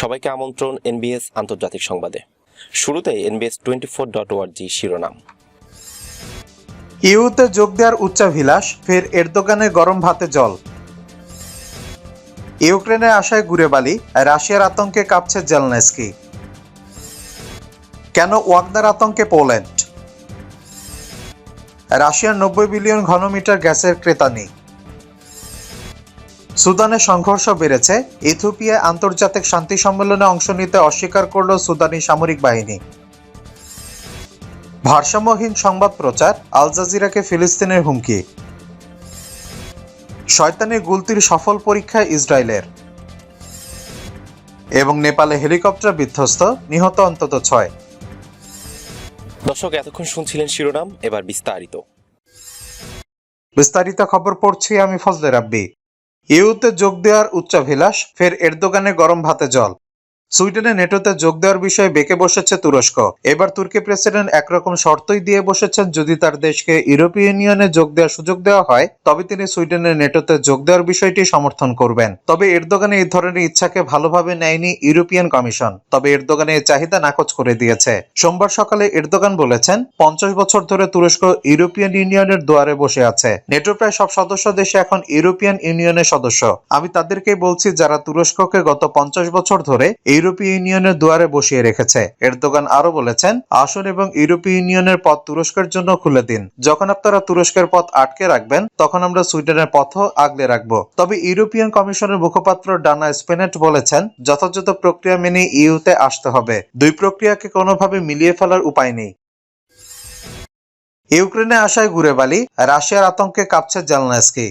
সবাইকে আমন্ত্রণ এনবিএস আন্তর্জাতিক সংবাদে। শুরুতে এনবিএস টোয়েন্টি ফোর ডট ওয়ার্জি শিরোনাম। ইউতে যোগ দেওয়ার উচ্চাভিলাষ, ফের এরদোগানের গরম ভাতে জল। ইউক্রেনের আশায় ঘুরে বালি, রাশিয়ার আতঙ্কে কাঁপছে জেলনেস্কি। কেন ওয়াগনার আতঙ্কে পোল্যান্ড? রাশিয়ার নব্বই বিলিয়ন ঘনমিটার গ্যাসের ক্রেতা নেই সুদানে সংঘর্ষ বেড়েছে। ইথিওপিয়ায় আন্তর্জাতিক শান্তি সম্মেলনে অংশ নিতে অস্বীকার করল সুদানি সামরিক বাহিনী। ভারসাম্যহীন সংবাদ প্রচার আল জাজিরাকে ফিলিস্তিনের হুমকি। শয়তানের গুলতির সফল পরীক্ষা ইসরায়েলের। এবং নেপালে হেলিকপ্টার বিধ্বস্ত নিহত অন্তত ছয়। দর্শক এতক্ষণ শুনছিলেন শিরোনাম এবার বিস্তারিত। বিস্তারিত খবর পড়ছি আমি ফজলে রাব্বি। ইউতে যোগ দেওয়ার উচ্চাভিলাষ ফের এর দোকানে গরম ভাতে জল। সুইডেনে নেটোতে যোগ দেওয়ার বিষয়ে বেঁকে বসেছে তুরস্ক। এবার তুর্কি প্রেসিডেন্ট একরকম শর্তই দিয়ে বসেছেন, যদি তার দেশকে ইউরোপীয় ইউনিয়নে যোগ দেওয়ার সুযোগ দেওয়া হয়, তবে তিনি সুইডেনের নেটোতে যোগ দেওয়ার বিষয়টি সমর্থন করবেন। তবে এরদোগানে এই ধরনের ইচ্ছাকে ভালোভাবে নেয়নি ইউরোপিয়ান কমিশন। তবে এরদোগানে এই চাহিদা নাকচ করে দিয়েছে। সোমবার সকালে এরদোগান বলেছেন, পঞ্চাশ বছর ধরে তুরস্ক ইউরোপিয়ান ইউনিয়নের দুয়ারে বসে আছে। নেটো প্রায় সব সদস্য দেশে এখন ইউরোপিয়ান ইউনিয়নের সদস্য। আমি তাদেরকেই বলছি, যারা তুরস্ককে গত পঞ্চাশ বছর ধরে ইউরোপীয় ইউনিয়নের দুয়ারে বসিয়ে রেখেছে। এরদোগান আরও বলেছেন, আসন এবং ইউরোপীয় ইউনিয়নের পথ তুরস্কের জন্য খুলে দিন। যখন আপনারা তুরস্কের পথ আটকে রাখবেন, তখন আমরা সুইডেনের পথও আগলে রাখব। তবে ইউরোপিয়ান কমিশনের মুখপাত্র ডানা স্পেনেট বলেছেন, যথাযথ প্রক্রিয়া মেনে ইউতে আসতে হবে। দুই প্রক্রিয়াকে কোনোভাবে মিলিয়ে ফেলার উপায় নেই। ইউক্রেনে আসায় ঘুরে বালি, রাশিয়ার আতঙ্কে কাঁপছে জেলনেস্কি।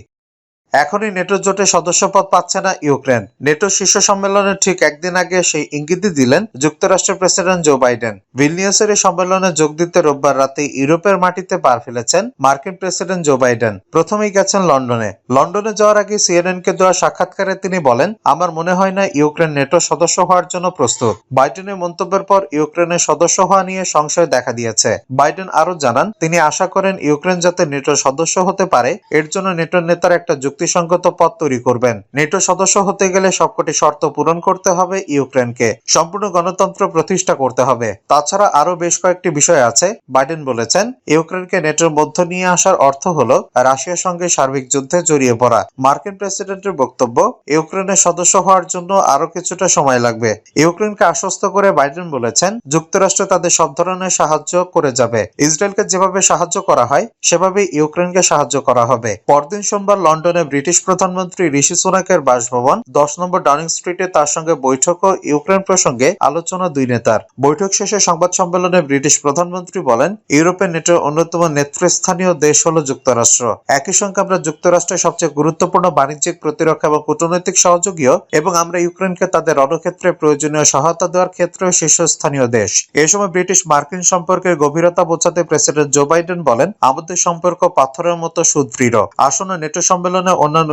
এখনই নেটো জোটে সদস্যপদ পাচ্ছে না ইউক্রেন। নেটো শীর্ষ সম্মেলনের ঠিক একদিন আগে সেই ইঙ্গিতই দিলেন যুক্তরাষ্ট্রের প্রেসিডেন্ট জো বাইডেন। ভিলনিয়াসের এই সম্মেলনে যোগ দিতে রোববার রাতে ইউরোপের মাটিতে পার ফেলেছেন মার্কিন প্রেসিডেন্ট জো বাইডেন। প্রথমেই গেছেন লন্ডনে। লন্ডনে যাওয়ার আগে সিএনএন কে দেওয়া সাক্ষাৎকারে তিনি বলেন, আমার মনে হয় না ইউক্রেন নেটো সদস্য হওয়ার জন্য প্রস্তুত। বাইডেনের মন্তব্যের পর ইউক্রেনের সদস্য হওয়া নিয়ে সংশয় দেখা দিয়েছে। বাইডেন আরও জানান, তিনি আশা করেন ইউক্রেন যাতে নেটোর সদস্য হতে পারে, এর জন্য নেটোর নেতার একটা যুক্তিসঙ্গত পথ তৈরি করবেন। নেটো সদস্য হতে গেলে সবকটি শর্ত পূরণ করতে হবে ইউক্রেনকে। সম্পূর্ণ গণতন্ত্র প্রতিষ্ঠা করতে হবে। তাছাড়া আরও বেশ কয়েকটি বিষয় আছে। বাইডেন বলেছেন, ইউক্রেনকে নেটোর মধ্য নিয়ে আসার অর্থ হলো রাশিয়ার সঙ্গে সার্বিক যুদ্ধে জড়িয়ে পড়া। মার্কিন প্রেসিডেন্টের বক্তব্য, ইউক্রেনের সদস্য হওয়ার জন্য আরও কিছুটা সময় লাগবে। ইউক্রেনকে আশ্বস্ত করে বাইডেন বলেছেন, যুক্তরাষ্ট্র তাদের সব ধরনের সাহায্য করে যাবে। ইসরায়েলকে যেভাবে সাহায্য করা হয় সেভাবে ইউক্রেনকে সাহায্য করা হবে। পরদিন সোমবার লন্ডনে ব্রিটিশ প্রধানমন্ত্রী ঋষি সুনাকের বাসভবন, দশ নম্বর ডাউনিং স্ট্রিটে তার সঙ্গে বৈঠক ও ইউক্রেন প্রসঙ্গে আলোচনা দুই নেতার। বৈঠক শেষে সংবাদ সম্মেলনে ব্রিটিশ প্রধানমন্ত্রী বলেন, ইউরোপের নেটোর অন্যতম নেতৃস্থানীয় দেশ হল যুক্তরাষ্ট্র। একই সঙ্গে আমরা যুক্তরাষ্ট্রের সবচেয়ে গুরুত্বপূর্ণ বাণিজ্যিক প্রতিরক্ষা এবং কূটনৈতিক সহযোগীও এবং আমরা ইউক্রেনকে তাদের রণক্ষেত্রে প্রয়োজনীয় সহায়তা দেওয়ার ক্ষেত্রে শীর্ষস্থানীয় দেশ। এ সময় ব্রিটিশ মার্কিন সম্পর্কের গভীরতা বোঝাতে প্রেসিডেন্ট জো বাইডেন বলেন, আমাদের সম্পর্ক পাথরের মতো সুদৃঢ়। আসন্ন নেটো সম্মেলনে অন্যান্য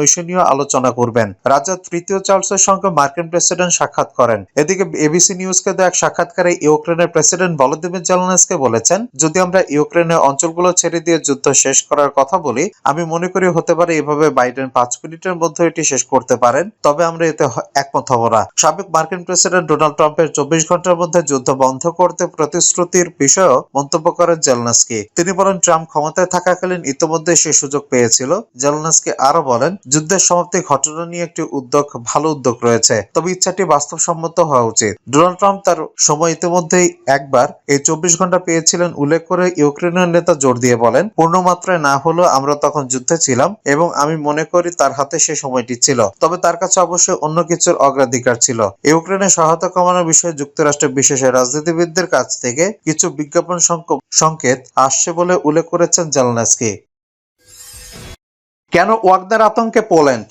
আলোচনা করবেন। রাজা তৃতীয় চার্লসের সঙ্গে মার্কিন প্রেসিডেন্ট সাক্ষাৎ করেন। এদিকে এবিসি নিউজকে দেওয়া এক সাক্ষাৎকারে ইউক্রেনের প্রেসিডেন্ট ভলোদিমির জেলনেসকে বলেছেন, যদি আমরা ইউক্রেনের অঞ্চলগুলো ছেড়ে দিয়ে যুদ্ধ শেষ করার কথা বলি, আমি মনে করি হতে পারে এভাবে বাইডেন পাঁচ মিনিটের মধ্যে এটি শেষ করতে পারেন। তবে আমরা এতে একমত হব না। সাবেক মার্কিন প্রেসিডেন্ট ডোনাল্ড ট্রাম্পের চব্বিশ ঘণ্টার মধ্যে যুদ্ধ বন্ধ করতে প্রতিশ্রুতির বিষয়েও মন্তব্য করেন জেলনাসকি। তিনি বলেন, ট্রাম্প ক্ষমতায় থাকাকালীন ইতিমধ্যে সে সুযোগ পেয়েছিল। জেলনাসকি আরও বলেন, যুদ্ধের সমাপ্তি ঘটনা নিয়ে একটি উদ্যোগ, ভালো উদ্যোগ রয়েছে। তবে ইচ্ছাটি বাস্তবসম্মত হওয়া উচিত। ডোনাল্ড ট্রাম্প তার সময় ইতিমধ্যেই একবার এই চব্বিশ ঘণ্টা পেয়েছিলেন উল্লেখ করে ইউক্রেনের নেতা জোর দিয়ে বলেন, পূর্ণমাত্রায় না হলেও আমরা তখন যুদ্ধে ছিলাম এবং আমি মনে করি তার হাতে সে সময়টি ছিল। তবে তার কাছে অবশ্যই অন্য কিছুর অগ্রাধিকার ছিল। ইউক্রেনের সহায়তা কমানোর বিষয়ে যুক্তরাষ্ট্রের বিশেষ রাজনীতিবিদদের কাছ থেকে কিছু বিজ্ঞাপন সংক- সংকেত আসছে বলে উল্লেখ করেছেন জালনাস্কি। কেন ওয়াকদার আতঙ্কে পোল্যান্ড?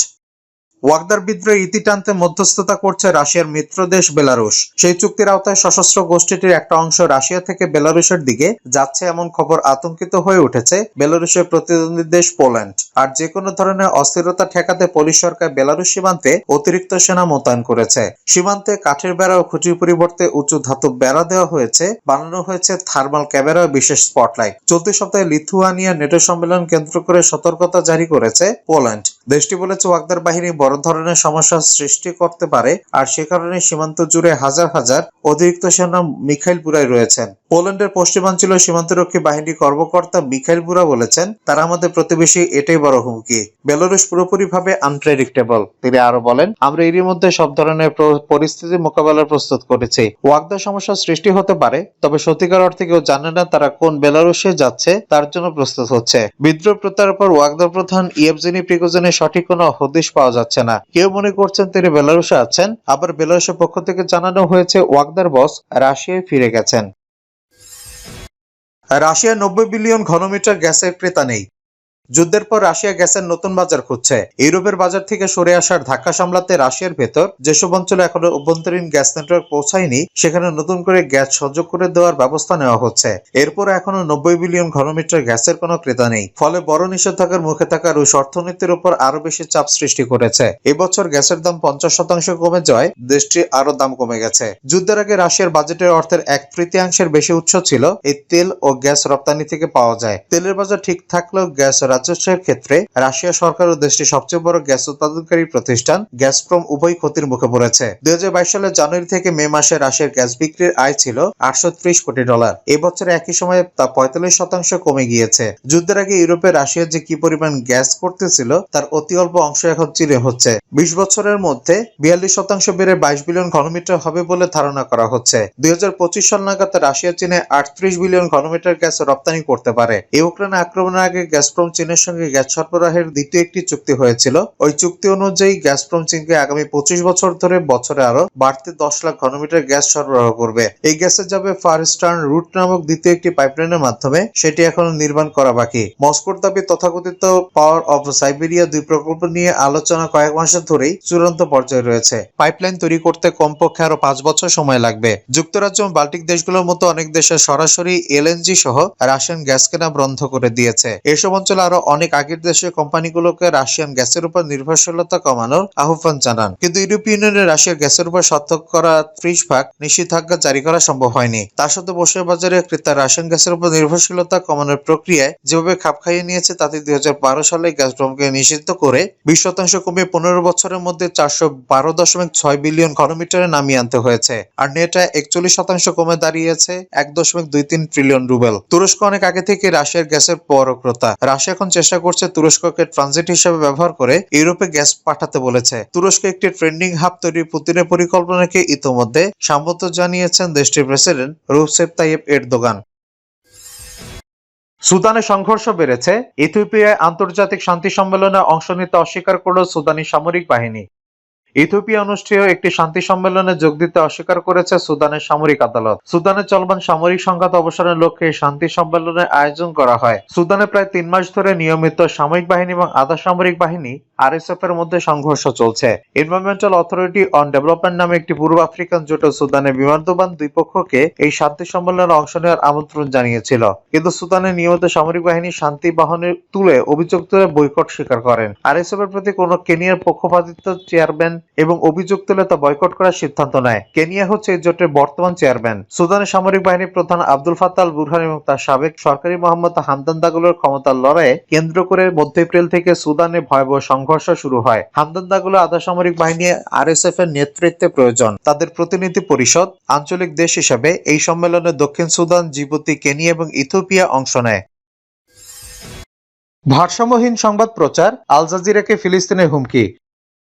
ওয়াগদার বিদ্রোহে ইতি টানতে মধ্যস্থতা করছে রাশিয়ার মিত্র দেশ বেলারুশ। সেই চুক্তির আওতায় সশস্ত্র গোষ্ঠীটির একটা অংশ রাশিয়া থেকে বেলারুশের দিকে যাচ্ছে এমন খবর আতঙ্কিত হয়ে উঠেছে বেলারুশের প্রতিদ্বন্দ্বী দেশ পোল্যান্ড। আর যে কোনো ধরনের অস্থিরতা ঠেকাতে পোলিশ সরকার বেলারুশ সীমান্তে অতিরিক্ত সেনা মোতায়েন করেছে। সীমান্তে কাঠের বেড়া ও খুঁটির পরিবর্তে উঁচু ধাতব বেড়া দেওয়া হয়েছে, বানানো হয়েছে থার্মাল ক্যামেরা ও বিশেষ স্পটলাইট। চলতি সপ্তাহে লিথুয়ানিয়া নেটো সম্মেলন কেন্দ্র করে সতর্কতা জারি করেছে পোল্যান্ড। দেশটি বলেছে, ওয়াগদার বাহিনী বড় ধরনের সমস্যার সৃষ্টি করতে পারে, আর সে কারণে সীমান্ত জুড়ে হাজার হাজার অতিরিক্ত সেনা মিখাইল বুড়ায় রয়েছেন। পোল্যান্ডের পশ্চিমাঞ্চলীয় সীমান্তরক্ষী বাহিনী কর্মকর্তা মিখাইল বুড়া বলেছেন, তারা আমাদের প্রতিবেশী, এটাই বড় হুমকি। বেলারুশ পুরোপুরিভাবে আনপ্রেডিক্টেবল তিনি আরও বলেন, আমরা এরই মধ্যে সব ধরনের প্র- পরিস্থিতি মোকাবেলার প্রস্তুত করেছি। ওয়াগদা সমস্যা সৃষ্টি হতে পারে, তবে সত্যিকার অর্থে কেউ জানে না তারা কোন বেলারুশে যাচ্ছে, তার জন্য প্রস্তুত হচ্ছে। বিদ্রোহ প্রত্যাহারের পর ওয়াগদা প্রধান ইয়েভজেনি প্রিগোজেনের সঠিক কোনো হদিশ পাওয়া যাচ্ছে না। কেউ মনে করছেন তিনি বেলারুশে আছেন, আবার বেলারুশের পক্ষ থেকে জানানো হয়েছে ওয়াগদার বস রাশিয়ায় ফিরে গেছেন। রাশিয়া নব্বই বিলিয়ন ঘনমিটার গ্যাসের ক্রেতা নেই। যুদ্ধের পর রাশিয়া গ্যাসের নতুন বাজার খুঁজছে। ইউরোপের বাজার থেকে সরে আসার ধাক্কা সামলাতে রাশিয়ার ভেতর যেসব অঞ্চলে এখনও অভ্যন্তরীণ গ্যাস নেটওয়ার্ক পৌঁছায়নি, সেখানে নতুন করে গ্যাস সংযোগ করে দেওয়ার ব্যবস্থা নেওয়া হচ্ছে। এরপর এখনও নব্বই বিলিয়ন ঘনমিটার গ্যাসের কোনো ক্রেতা নেই। ফলে বড় নিষেধাজ্ঞার মুখে থাকা রুশ অর্থনীতির উপর আরও বেশি চাপ সৃষ্টি করেছে। এবছর গ্যাসের দাম পঞ্চাশ শতাংশ কমে যাওয়ায় দেশটির আরও দাম কমে গেছে। যুদ্ধের আগে রাশিয়ার বাজেটের অর্থের এক তৃতীয়াংশের বেশি উৎস ছিল এই তেল ও গ্যাস রপ্তানি থেকে পাওয়া যায়। তেলের বাজার ঠিক থাকলেও গ্যাস রাজস্বের ক্ষেত্রে রাশিয়া সরকার ও দেশটির সবচেয়ে বড় গ্যাস উৎপাদনকারী প্রতিষ্ঠান গ্যাসপ্রম উভয় ক্ষতির মুখে পড়েছে। দুই সালের জানুয়ারি থেকে মে মাসে রাশিয়ার গ্যাস বিক্রির আয় ছিল আটশো কোটি ডলার। এবছরে একই সময়ে তা পঁয়তাল্লিশ শতাংশ কমে গিয়েছে। যুদ্ধের আগে ইউরোপে রাশিয়া যে কি পরিমাণ গ্যাস করতেছিল, তার অতি অল্প অংশ এখন চীনে হচ্ছে। বিশ বছরের মধ্যে বিয়াল্লিশ শতাংশ বেড়ে বাইশ বিলিয়ন ঘনমিটার হবে বলে ধারণা করা হচ্ছে। দুই হাজার পঁচিশ সাল নাগাদ রাশিয়া চীনে আটত্রিশ বিলিয়ন ঘনমিটার গ্যাস রপ্তানি করতে পারে। ইউক্রেন আক্রমণের আগে গ্যাসপ্রম চীনের সঙ্গে গ্যাস সরবরাহের দ্বিতীয় একটি চুক্তি হয়েছিল। ওই চুক্তি অনুযায়ী গ্যাসপ্রম চীনকে আগামী পঁচিশ বছর ধরে বছরে আরও বাড়তি দশ লাখ ঘনমিটার গ্যাস সরবরাহ করবে। এই গ্যাসে যাবে ফার ইস্টার্ন রুট নামক দ্বিতীয় একটি পাইপলাইনের মাধ্যমে। সেটি এখনও নির্মাণ করা বাকি। মস্কোর দাবি, তথাকথিত পাওয়ার অফ সাইবেরিয়া দুই প্রকল্প নিয়ে আলোচনা কয়েক মাসের ধরেই চূড়ান্ত পর্যায়ে রয়েছে। পাইপলাইন তৈরি করতে কমপক্ষে আরও পাঁচ বছর সময় লাগবে। যুক্তরাজ্য ও বাল্টিক দেশগুলোর মতো অনেক দেশে সরাসরি এলএনজি সহ রাশিয়ান গ্যাস কেনা বন্ধ করে দিয়েছে। এসব অঞ্চলে আরও অনেক আগের দেশের কোম্পানিগুলোকে রাশিয়ান গ্যাসের উপর নির্ভরশীলতা কমানোর আহ্বান জানান। কিন্তু ইউরোপীয় ইউনিয়নের রাশিয়ার গ্যাসের উপর শতক করা ত্রিশ ভাগ নিষেধাজ্ঞা জারি করা সম্ভব হয়নি। তার সাথে বসে বাজারে ক্রেতা রাশিয়ান গ্যাসের উপর নির্ভরশীলতা কমানোর প্রক্রিয়ায় যেভাবে খাপ খাইয়ে নিয়েছে, তাতে দুই সালে গ্যাসপ্রমকে নিষিদ্ধ করে বিশ শতাংশ কমে পনেরো বছরের মধ্যে চারশো বারো দশমিক ছয় বিলিয়ন ঘনমিটারে নামিয়ে আনতে হয়েছে। আর নেটা একচল্লিশ শতাংশ কমে দাঁড়িয়েছে এক দশমিক দুই তিন ট্রিলিয়ন রুবেল। তুরস্ক অনেক আগে থেকে রাশিয়ার গ্যাসের পরক্রতা ক্রেতা রাশিয়া এখন চেষ্টা করছে তুরস্ককে ট্রানজিট হিসেবে ব্যবহার করে ইউরোপে গ্যাস পাঠাতে বলেছে। তুরস্ক একটি ট্রেন্ডিং হাব তৈরির পুতিনের পরিকল্পনাকে ইতোমধ্যে সম্মত জানিয়েছেন দেশটির প্রেসিডেন্ট রুফসেফ তাইয়েব এরদোগান। সুদানে সংঘর্ষ বেড়েছে। ইথিওপিয়ায় আন্তর্জাতিক শান্তি সম্মেলনে অংশ নিতে অস্বীকার করল সুদানি সামরিক বাহিনী। ইথিওপিয়া অনুষ্ঠেয় একটি শান্তি সম্মেলনে যোগ দিতে অস্বীকার করেছে সুদানের সামরিক আদালত। সুদানে চলমান সামরিক সংঘাত অবসানের লক্ষ্যে শান্তি সম্মেলনের আয়োজন করা হয়। সুদানে প্রায় তিন মাস ধরে নিয়মিত সামরিক বাহিনী এবং আধা সামরিক বাহিনী আরএসএফ এর মধ্যে সংঘর্ষ চলছে। এনভায়রনমেন্টাল অথরিটি অন ডেভেলপমেন্ট নামে একটি পূর্ব আফ্রিকান জোট সুদানের বিমানবান দুই পক্ষকে এই শান্তি সম্মেলনে অংশ নেওয়ার আমন্ত্রণ জানিয়েছিল। কিন্তু সুদানের নিয়মিত সামরিক বাহিনী শান্তি বাহনের তুলে অভিযুক্তরা বৈকট স্বীকার করেন। আরএসএফ এর প্রতি কোন কেনিয়ার পক্ষপাতিত্ব চেয়ারম্যান এবং অভিযোগ তুলে তা বয়কট করার সিদ্ধান্ত নেয়। কেনিয়া হচ্ছে এই জোটের বর্তমান চেয়ারম্যান। সুদানের সামরিক বাহিনীর প্রধান আব্দুল ফাতাল বুরহান এবং তার সাবেক সরকারি মোহাম্মদ হামদান দাগুলোর ক্ষমতার লড়াইয়ে কেন্দ্র করে মধ্য এপ্রিল থেকে সুদানে ভয়াবহ সংঘর্ষ শুরু হয়। হামদান দাগুলো আধা সামরিক বাহিনী আরএসএফ এর নেতৃত্বে প্রয়োজন। তাদের প্রতিনিধি পরিষদ আঞ্চলিক দেশ হিসাবে এই সম্মেলনে দক্ষিণ সুদান, জিবুতি, কেনিয়া এবং ইথিওপিয়া অংশ নেয়। ভারসাম্যহীন সংবাদ প্রচার, আল জাজিরাকে ফিলিস্তিনের হুমকি।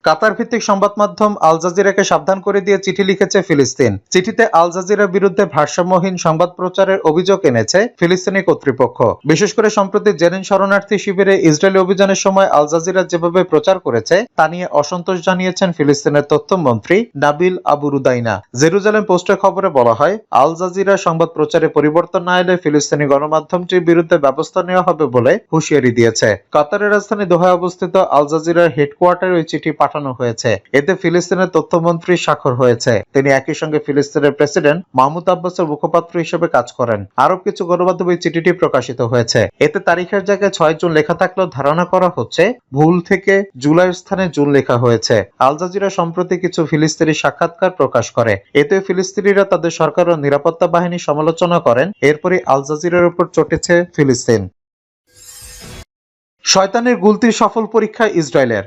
কাতার ভিত্তিক সংবাদ মাধ্যম আল জাজিরাকে সাবধান করে দিয়ে চিঠি লিখেছে ফিলিস্তিন। চিঠিতে আল জাজিরার বিরুদ্ধে ভারসাম্যহীন সংবাদ প্রচারের অভিযোগ এনেছে ফিলিস্তিনি কর্তৃপক্ষ। বিশেষ করে সম্প্রতি জেরিন শরণার্থী শিবিরে ইসরায়েলি অভিযানের সময় আল জাজিরা যেভাবে প্রচার করেছে, তা নিয়ে অসন্তোষ জানিয়েছেন ফিলিস্তিনের তথ্যমন্ত্রী নাবিল আবু রুদাইনা। জেরুজালেম পোস্টের খবরে বলা হয়, আল জাজিরা সংবাদ প্রচারে পরিবর্তন না এলে ফিলিস্তিনি গণমাধ্যমটির বিরুদ্ধে ব্যবস্থা নেওয়া হবে বলে হুঁশিয়ারি দিয়েছে। কাতারের রাজধানী দোহায় অবস্থিত আল জাজিরার হেডকোয়ার্টারে ওই চিঠি পাঠানো হয়েছে। এতে ফিলিস্তিনের তথ্যমন্ত্রী স্বাক্ষর হয়েছে। তিনি একই সঙ্গে ফিলিস্তিনের প্রেসিডেন্ট মাহমুদ আব্বাসের মুখপাত্র হিসেবে কাজ করেন। আরও কিছু গণমাধ্যমে চিঠিটি প্রকাশিত হয়েছে। এতে তারিখের জায়গায় ছয় জুন লেখা থাকলেও ধারণা করা হচ্ছে, ভুল থেকে জুলাইয়ের স্থানে জুন লেখা হয়েছে। আল জাজিরা সম্প্রতি কিছু ফিলিস্তিনি সাক্ষাৎকার প্রকাশ করে। এতে ফিলিস্তিনিরা তাদের সরকার ও নিরাপত্তা বাহিনী সমালোচনা করেন। এরপরই আল জাজিরার উপর চটেছে ফিলিস্তিন। শয়তানের গুলতির সফল পরীক্ষা ইসরায়েলের।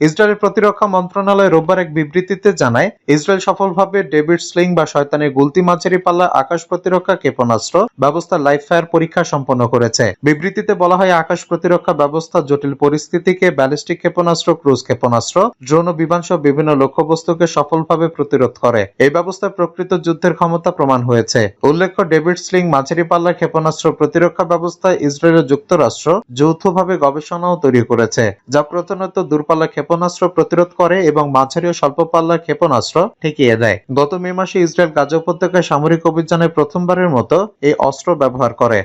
ইসরায়েলের প্রতিরক্ষা মন্ত্রণালয় রোববার এক বিবৃতিতে জানায়, ইসরায়েল সফলভাবে ডেভিড স্লিং বা শয়তানের গুলতি মাঝারি পাল্লা আকাশ প্রতিরক্ষা ক্ষেপণাস্ত্র ব্যবস্থা লাইফ ফায়ার পরীক্ষা সম্পন্ন করেছে। বিবৃতিতে বলা হয়, আকাশ প্রতিরক্ষা ব্যবস্থা জটিল পরিস্থিতিকে, ব্যালিস্টিক ক্ষেপণাস্ত্র, ক্রুজ ক্ষেপণাস্ত্র, ড্রোন ও বিমান সহ বিভিন্ন লক্ষ্যবস্তুকে সফলভাবে প্রতিরোধ করে। এই ব্যবস্থায় প্রকৃত যুদ্ধের ক্ষমতা প্রমাণ হয়েছে। উল্লেখ্য, ডেভিড স্লিং মাঝারি পাল্লার ক্ষেপণাস্ত্র প্রতিরক্ষা ব্যবস্থায় ইসরায়েল যুক্তরাষ্ট্র যৌথভাবে গবেষণাও তৈরি করেছে, যা প্রধানত দূরপাল্লা ক্ষেপণাস্ত্র প্রতিরোধ করে এবং মাঝারি ও স্বল্প পাল্লার ক্ষেপণাস্ত্র ঠেকিয়ে দেয়। গত মে মাসে ইসরায়েল গাজা উপত্যকায় সামরিক অভিযানে প্রথমবারের মতো এই অস্ত্র ব্যবহার করে।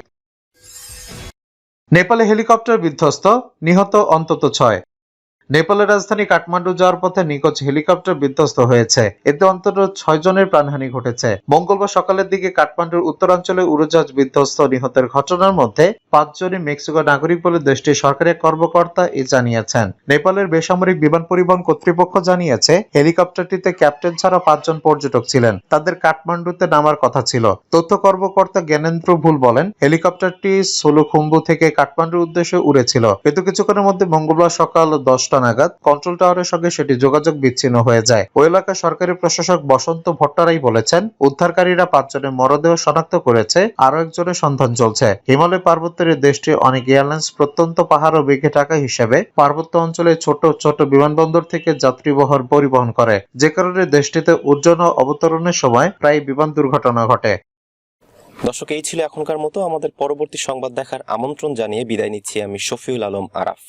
নেপালে হেলিকপ্টার বিধ্বস্ত, নিহত অন্তত ছয়। নেপালের রাজধানী কাঠমান্ডু যাওয়ার পথে নিখোঁজ হেলিকপ্টার বিধ্বস্ত হয়েছে। এতে অন্তত ছয় জনের প্রাণহানি ঘটেছে। মঙ্গলবার সকালের দিকে কাঠমান্ডুর উত্তরাঞ্চলে উড়োজাহাজ বিধ্বস্ত নিহতের ঘটনার মধ্যে পাঁচজনই মেক্সিকো নাগরিক বলে দেশটির সরকারি কর্মকর্তা এ জানিয়েছেন। নেপালের বেসামরিক বিমান পরিবহন কর্তৃপক্ষ জানিয়েছে, হেলিকপ্টারটিতে ক্যাপ্টেন ছাড়া পাঁচজন পর্যটক ছিলেন। তাদের কাঠমান্ডুতে নামার কথা ছিল। তথ্য কর্মকর্তা জ্ঞানেন্দ্র ভুল বলেন, হেলিকপ্টারটি সোলুখুম্বু থেকে কাঠমান্ডুর উদ্দেশ্যে উড়েছিল। কিন্তু কিছুক্ষণের মধ্যে মঙ্গলবার সকাল দশটা নাগাদ কন্ট্রোল টাওয়ারের সঙ্গে সেটি যোগাযোগ বিচ্ছিন্ন হয়ে যায়। ওই এলাকার সরকারি প্রশাসক বসন্ত ভট্টারাই বলেছেন, উদ্ধারকারীরা পাঁচজনের মরদেহ শনাক্ত করেছে আরও একজনের সন্ধান চলছে। হিমালয় পার্বত্যের দেশটি অনেক এয়ারলাইন্স প্রত্যন্ত পাহাড় ও বেঘে টাকা হিসেবে পার্বত্য অঞ্চলে ছোট ছোট বিমানবন্দর থেকে যাত্রীবহর পরিবহন করে। যে কারণে দেশটিতে উজ্জ্বল অবতরণের সময় প্রায় বিমান দুর্ঘটনা ঘটে। দর্শক, এই ছিল এখনকার মতো। আমাদের পরবর্তী সংবাদ দেখার আমন্ত্রণ জানিয়ে বিদায় নিচ্ছি আমি শফিউল আলম আরাফ।